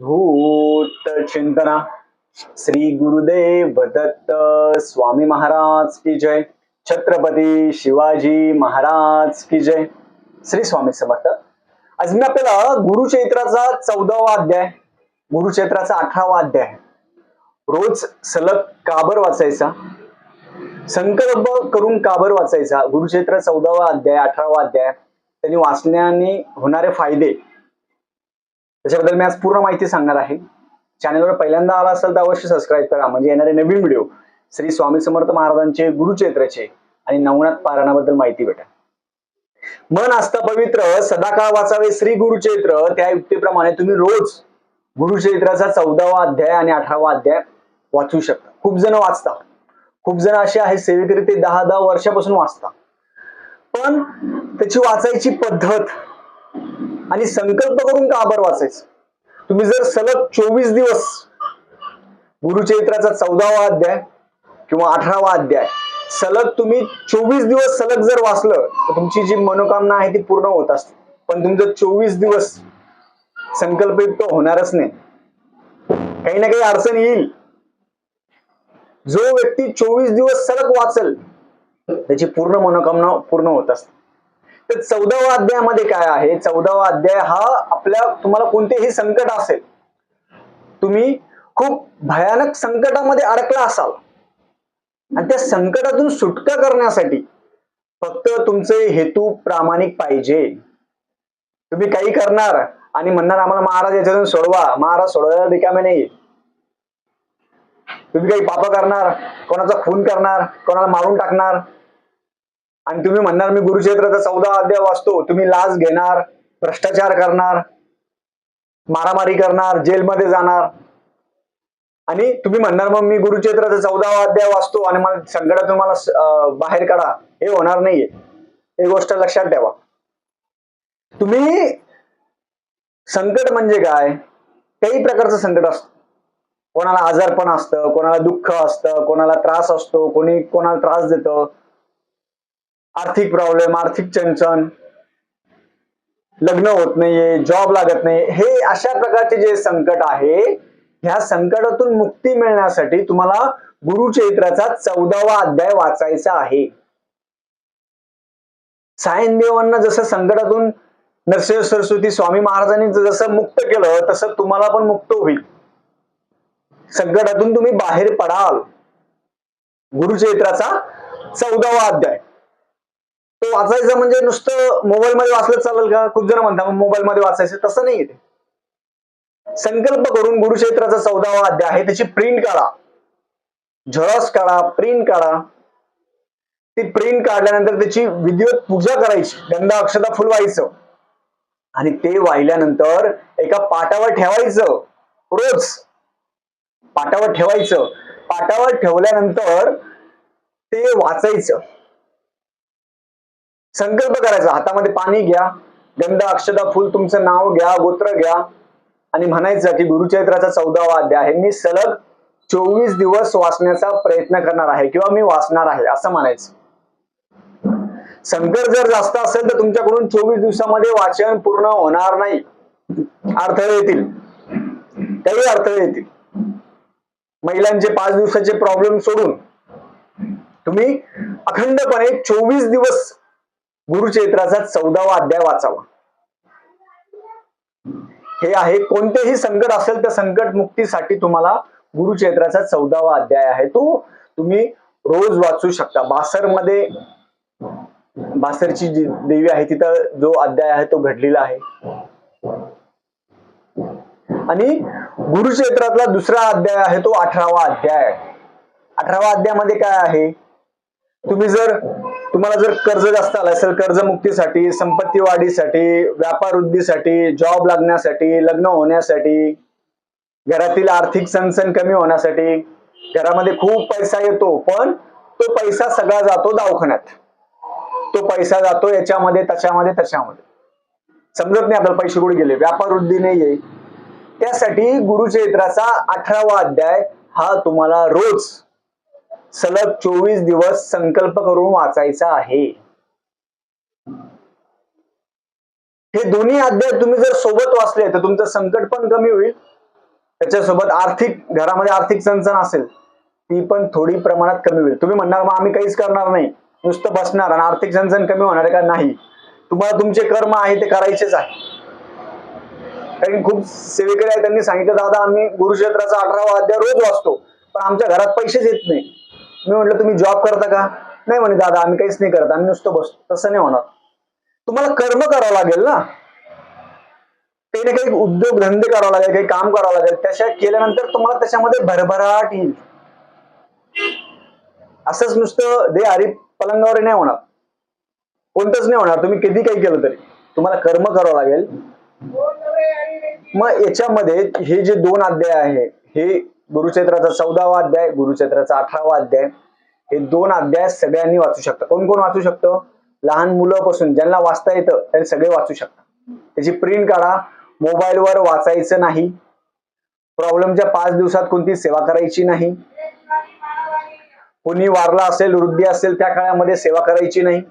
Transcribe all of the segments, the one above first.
भूत चिंतना। श्री गुरुदेव दत्त स्वामी महाराज की जय। छत्रपती शिवाजी महाराज की जय। श्री स्वामी समर्थ। आज मी आपल्याला गुरुचैत्राचा चौदावा अध्याय गुरुचैत्राचा अठरावा अध्याय रोज सलग काबर वाचायचा संकल्प करून काबर वाचायचा गुरुचैत्र चौदावा अध्याय अठरावा अध्याय त्यांनी वाचण्याने होणारे फायदे त्याच्याबद्दल मी आज पूर्ण माहिती सांगणार आहे. चॅनलवर पहिल्यांदा आला असेल तर अवश्य सबस्क्राईब करा. म्हणजे येणारे नवीन व्हिडिओ श्री स्वामी समर्थ महाराजांचे गुरुचैत्राचे आणि नवनाथ पारायणाबद्दल माहिती भेटा मन असता पवित्र सदाकाळ वाचावे श्री गुरुचैत्र त्या युक्तीप्रमाणे तुम्ही रोज गुरुचैत्राचा चौदावा अध्याय आणि अठरावा अध्याय वाचू शकता. खूप जण वाचता खूप जण असे आहेत सेवेकरी ते दहा दहा वर्षापासून वाचता पण त्याची वाचायची पद्धत आणि संकल्प करून का आभार वाचायचं? तुम्ही जर सलग चोवीस दिवस गुरुचरित्राचा चौदावा अध्याय किंवा अठरावा अध्याय सलग तुम्ही चोवीस दिवस सलग जर वाचलं तर तुमची जी मनोकामना आहे ती पूर्ण होत असते. पण तुमचं चोवीस दिवस संकल्पयुक्त होणारच नाही. काही ना काही अडचण येईल. जो व्यक्ती चोवीस दिवस सलग वाचल त्याची पूर्ण मनोकामना पूर्ण होत असते. तर चौदावा अध्यायामध्ये काय आहे? चौदावा अध्याय हा आपल्या तुम्हाला कोणतेही संकट असेल तुम्ही खूप भयानक संकटामध्ये अडकला असाल. आणि त्या संकटातून सुटका करण्यासाठी फक्त तुमचे हेतू प्रामाणिक पाहिजे. तुम्ही काही करणार आणि म्हणणार आम्हाला महाराज याच्यातून सोडवा. महाराज सोडवायला रिकामे नाही तुम्ही काही पाप करणार कोणाचा खून करणार कोणाला मारून टाकणार आणि तुम्ही म्हणणार मी गुरुक्षेत्राचा चौदा अध्याय वाचतो. तुम्ही लाच घेणार भ्रष्टाचार करणार मारामारी करणार जेलमध्ये जाणार. आणि तुम्ही म्हणणार मग मी गुरुक्षेत्राचा चौदावा अध्याय वाचतो आणि मला संकटातून तुम्हाला बाहेर काढा. हे होणार नाहीये. हे गोष्ट लक्षात ठेवा. तुम्ही संकट म्हणजे काय? काही प्रकारचं संकट असतं. कोणाला आजारपण असतं कोणाला दुःख असतं कोणाला त्रास असतो कोणी कोणाला त्रास देतं. आर्थिक प्रॉब्लेम आर्थिक चंचन लग्न होत नाहीये जॉब लागत नाही. हे अशा प्रकारचे जे संकट आहे ह्या संकटातून मुक्ती मिळण्यासाठी तुम्हाला गुरुचरित्राचा चौदावा अध्याय वाचायचा आहे. सायनदेवांना जसं संकटातून नरसिंह सरस्वती स्वामी महाराजांनी जसं मुक्त केलं तसं तुम्हाला पण मुक्त होईल. संकटातून तुम्ही बाहेर पडाल. गुरुचरित्राचा चौदावा अध्याय. तो वाचायचं म्हणजे नुसतं मोबाईल मध्ये वाचलं चालेल का? खूप जण म्हणतात मोबाईल मध्ये वाचायचं. तसं नाही ते. संकल्प करून गुरुक्षेत्राचा चौदावा अध्याय आहे. त्याची प्रिंट काढा. झेरॉक्स काढा प्रिंट काढा. ती प्रिंट काढल्यानंतर त्याची विधिवत पूजा करायची. गंधा अक्षता फुलवायचं आणि ते वाहिल्यानंतर एका पाटावर ठेवायचं. रोज. पाटावर ठेवायचं. पाटावर ठेवल्यानंतर ते वाचायचं. संकल्प करायचा. हातामध्ये पाणी घ्या. गंध अक्षदा फुल तुमचं नाव घ्या गोत्र घ्या. आणि म्हणायचं की गुरुचैत्राचा चौदावा अध्याय आहे. मी सलग चोवीस दिवस वाचण्याचा प्रयत्न करणार आहे किंवा मी वाचणार आहे असं म्हणायचं. संकट जर जास्त असेल तर तुमच्याकडून चोवीस दिवसामध्ये वाचन पूर्ण होणार नाही. अडथळे येतील. काही अडथळे येतील. महिलांचे पाच दिवसाचे प्रॉब्लेम सोडून. तुम्ही अखंडपणे चोवीस दिवस गुरुचरित्राचा चौदावा अध्याय वाचावा. हे आहे कोणतेही संकट असेल त्या संकट मुक्तीसाठी तुम्हाला गुरुचरित्राचा चौदावा अध्याय आहे. तो तुम्ही रोज वाचू शकता. बासरमध्ये बासरची जी देवी आहे तिथं जो अध्याय आहे तो घडलेला आहे. आणि गुरुक्षेत्रातला दुसरा अध्याय आहे तो अठरावा अध्याय अठरावा अध्यायामध्ये काय आहे? तुम्ही जर तुम्हाला जर कर्ज जास्त आलं असेल कर्जमुक्तीसाठी संपत्ती वाढीसाठी व्यापार वृद्धीसाठी जॉब लागण्यासाठी लग्न होण्यासाठी घरातील आर्थिक सणसण कमी होण्यासाठी घरामध्ये खूप पैसा येतो पण तो पैसा सगळा जातो दवाखान्यात. तो पैसा जातो याच्यामध्ये त्याच्यामध्ये त्याच्यामध्ये. समजत नाही आपल्याला पैसे कुठे गेले व्यापार वृद्धी नाही येईल त्यासाठी गुरुचरित्राचा अठरावा अध्याय हा तुम्हाला रोज सलग चोवीस दिवस संकल्प करून वाचायचा आहे. हे दोन्ही अध्याय तुम्ही जर सोबत वाचले तर तुमचं संकट पण कमी होईल. त्याच्यासोबत आर्थिक घरामध्ये आर्थिक चणचण असेल ती पण थोडी प्रमाणात कमी होईल. तुम्ही म्हणणार मग आम्ही काहीच करणार नाही. नुसतं बसणार आणि आर्थिक चणचण कमी होणार आहे का? नाही. तुम्हाला तुमचे कर्म आहे ते करायचेच आहे. कारण खूप सेवेकरी आहेत त्यांनी सांगितलं दादा आम्ही गुरुक्षेत्राचा अठरावा अध्याय रोज वाचतो पण आमच्या घरात पैसेच येत नाही. मी म्हटलं तुम्ही जॉब करता का? नाही म्हणे दादा आम्ही काहीच नाही करत आम्ही नुसतं बसतो. तसं नाही होणार. तुम्हाला कर्म करावं लागेल ना? त्याने काही उद्योग धंदे करावं लागेल काही काम करावं लागेल त्याच्या केल्यानंतर तुम्हाला त्याच्यामध्ये भरभराट येईल. असंच नुसतं दे आरी पलंगावर नाही होणार. कोणतंच नाही होणार तुम्ही किती काही केलं तरी. तुम्हाला कर्म करावं लागेल. मग याच्यामध्ये हे जे दोन अध्याय आहे हे गुरुक्षेत्राचा चौदावा अध्याय गुरुक्षेत्राचा अठरावा अध्याय हे दोन अध्याय सगळ्यांनी वाचू शकता. कोण कोण वाचू शकतं? लहान मुलंपासून ज्यांना वाचता येतं त्यांनी सगळे वाचू शकता. त्याची प्रिंट काढा मोबाईलवर वाचायचं नाही. प्रॉब्लेमच्या पाच दिवसात कोणती सेवा करायची नाही. कोणी वारला असेल वृद्धी असेल त्या काळामध्ये सेवा करायची नाही.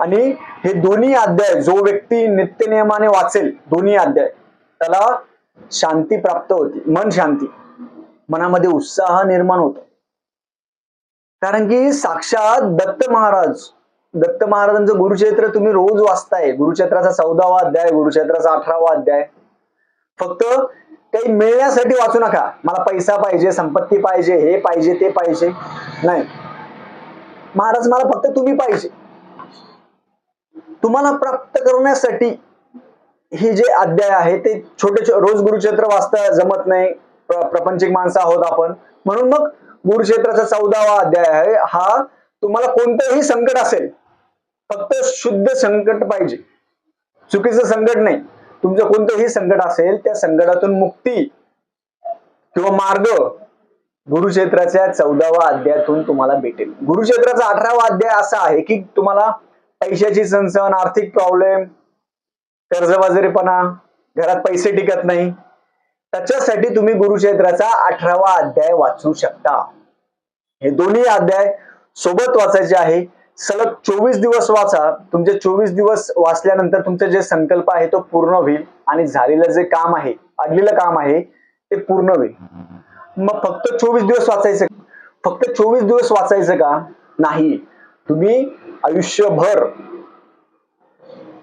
आणि हे दोन्ही अध्याय जो व्यक्ती नित्यनियमाने वाचेल दोन्ही अध्याय त्याला शांती प्राप्त होती मन शांती. मनामध्ये उत्साह निर्माण होतो. कारण की साक्षात दत्त महाराज दत्त महाराजांचं गुरुक्षेत्र तुम्ही रोज वाचताय. गुरुक्षेत्राचा चौदावा अध्याय गुरुक्षेत्राचा अठरावा अध्याय. फक्त काही मिळण्यासाठी वाचू नका. मला पैसा पाहिजे संपत्ती पाहिजे हे पाहिजे ते पाहिजे. नाही. महाराज मला फक्त तुम्ही पाहिजे. तुम्हाला प्राप्त करण्यासाठी हे जे अध्याय आहे ते छोटे रोज गुरुक्षेत्र वाचता जमत नाही. प्रपंचिक माणसं आहोत आपण. म्हणून मग गुरुक्षेत्राचा चौदावा अध्याय आहे. हा तुम्हाला कोणतंही संकट असेल फक्त शुद्ध संकट पाहिजे. चुकीचं संकट नाही. तुमचं कोणतंही संकट असेल त्या संकटातून मुक्ती किंवा मार्ग गुरुक्षेत्राच्या चौदावा अध्यायातून तुम्हाला भेटेल. गुरुक्षेत्राचा अठरावा अध्याय असा आहे की तुम्हाला पैशाची चणचण आर्थिक प्रॉब्लेम कर्जबाजारीपणा घरात पैसे टिकत नाही त्याच्यासाठी तुम्ही गुरुक्षेत्राचा अठरावा अध्याय वाचू शकता. हे दोन्ही अध्याय सोबत वाचायचे आहे. सलग चोवीस दिवस वाचा. तुमचे चोवीस दिवस वाचल्यानंतर तुमचे जे संकल्प आहे तो पूर्ण होईल आणि झालेलं जे काम आहे अडलेलं काम आहे ते पूर्ण होईल. मग फक्त चोवीस दिवस वाचायचं फक्त चोवीस दिवस वाचायचं का? नाही. तुम्ही आयुष्यभर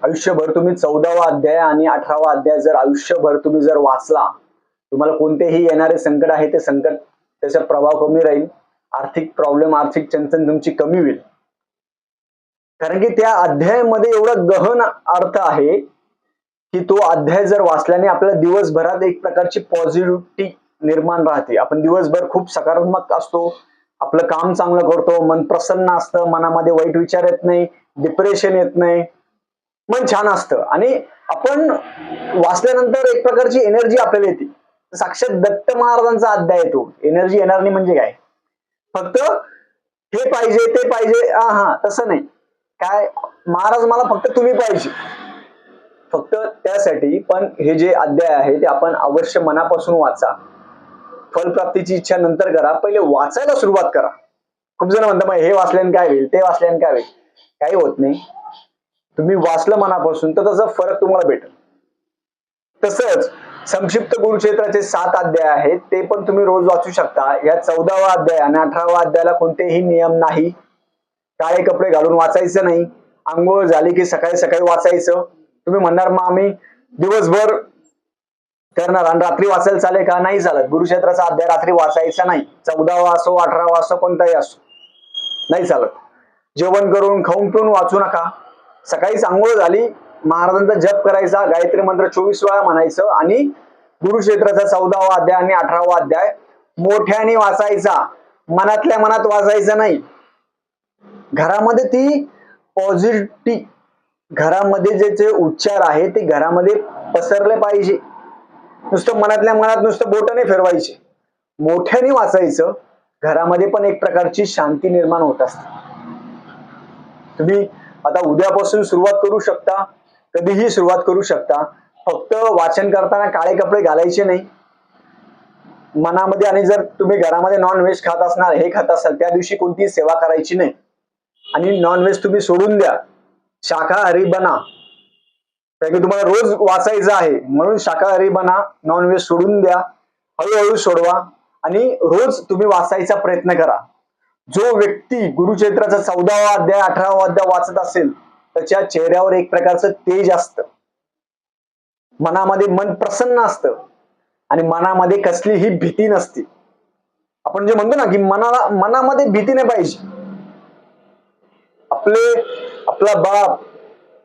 आयुष्यभर तुम्ही चौदावा अध्याय आणि अठरावा अध्याय जर आयुष्यभर तुम्ही जर वाचला तुम्हाला कोणतेही येणारे संकट आहे ते संकट त्याचा प्रभाव कमी राहील. आर्थिक प्रॉब्लेम आर्थिक चंचन तुमची कमी होईल. कारण की त्या अध्यायामध्ये एवढा गहन अर्थ आहे की तो अध्याय जर वाचल्याने आपल्याला दिवसभरात एक प्रकारची पॉझिटिव्हिटी निर्माण राहते. आपण दिवसभर खूप सकारात्मक असतो आपलं काम चांगलं करतो मन प्रसन्न असतं मनामध्ये वाईट विचार येत नाही डिप्रेशन येत नाही मन छान असतं. आणि आपण वाचल्यानंतर एक प्रकारची एनर्जी आपल्याला येते. साक्षात दत्त महाराजांचा अध्याय येतो एनर्जी येणार नाही म्हणजे काय? फक्त हे पाहिजे ते पाहिजे. हा हा तसं नाही. काय? महाराज मला फक्त तुम्ही पाहिजे. फक्त त्यासाठी पण हे जे अध्याय आहे ते आपण अवश्य मनापासून वाचा. फलप्राप्तीची इच्छा नंतर करा. पहिले वाचायला सुरुवात करा. खूप जण म्हणतात "मग हे वाचल्याने काय होईल? ते वाचल्याने काय होईल? काही होत नाही. तुम्ही वाचलं मनापासून तर त्याचा फरक तुम्हाला भेटेल. तसंच संक्षिप्त गुरुक्षेत्राचे सात अध्याय आहेत. ते पण तुम्ही रोज वाचू शकता. या चौदावा अध्याय आणि अठरावा अध्यायाला कोणतेही नियम नाही. काळे कपडे घालून वाचायचं नाही. आंघोळ झाली की सकाळी सकाळी वाचायचं. तुम्ही म्हणणार मग आम्ही दिवसभर करणार आणि रात्री वाचायला चालेल का? नाही चालत. गुरुक्षेत्राचा अध्याय रात्री वाचायचा नाही. चौदावा असो अठरावा असो कोणताही असो. नाही चालत. जेवण करून खाऊन पिऊन वाचू नका. सकाळीच आंघोळ झाली महाराजांचा जप करायचा गायत्री मंत्र चोवीस वेळा म्हणायचं आणि गुरुक्षेत्राचा चौदावा अध्याय आणि अठरावा अध्याय मोठ्याने वाचायचा. मनातल्या मनात वाचायचं नाही. घरामध्ये ती पॉझिटिव्ह घरामध्ये जे जे उच्चार आहे ते घरामध्ये पसरले पाहिजे. नुसतं मनातल्या मनात नुसतं बोटाने फिरवायचे. मोठ्याने वाचायचं घरामध्ये पण एक प्रकारची शांती निर्माण होत असते. तुम्ही आता उद्यापासून सुरुवात करू शकता. कधीही सुरुवात करू शकता. फक्त वाचन करताना काळे कपडे घालायचे नाही. मनामध्ये आणि जर तुम्ही घरामध्ये नॉनव्हेज खात असणार हे खात असाल त्या दिवशी कोणतीही सेवा करायची नाही. आणि नॉनव्हेज तुम्ही सोडून द्या. शाकाहारी बना. कारण की तुम्हाला रोज वाचायचं आहे. म्हणून शाकाहारी बना नॉनव्हेज सोडून द्या. हळूहळू सोडवा. आणि रोज तुम्ही वाचायचा प्रयत्न करा. जो व्यक्ती गुरुक्षेत्राचा चौदावा अध्याय अठरावा अध्याय वाचत असेल त्याच्या चेहऱ्यावर एक प्रकारचं तेज असतं. मनामध्ये मन प्रसन्न असतं. आणि मनामध्ये कसलीही भीती नसते. आपण जे म्हणतो ना की मनाला मनामध्ये भीती नाही पाहिजे. आपले आपला बाप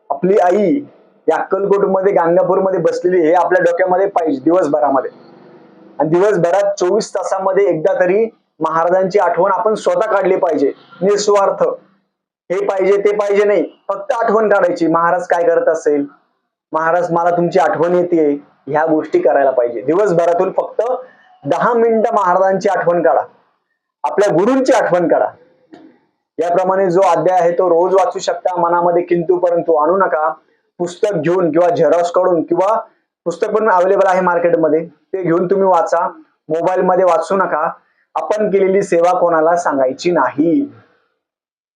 आपली आई या अक्कलकोटमध्ये गाणगापूरमध्ये बसलेली हे आपल्या डोक्यामध्ये पाहिजे दिवसभरामध्ये. आणि दिवसभरात चोवीस तासामध्ये एकदा तरी महाराजांची आठवण आपण स्वतः काढली पाहिजे. निस्वार्थ. हे पाहिजे ते पाहिजे नाही. फक्त आठवण काढायची. महाराज काय करत असेल? महाराज मला तुमची आठवण येते. ह्या गोष्टी करायला पाहिजे. दिवसभरातून फक्त दहा मिनिटं महाराजांची आठवण काढा. आपल्या गुरूंची आठवण काढा. याप्रमाणे जो अध्याय आहे तो रोज वाचू शकता. मनामध्ये किंतु परंतु आणू नका. पुस्तक घेऊन किंवा झेरॉक्स काढून किंवा पुस्तक पण अवेलेबल आहे मार्केटमध्ये ते घेऊन तुम्ही वाचा. मोबाईलमध्ये वाचू नका. आपण केलेली सेवा कोणाला सांगायची नाही.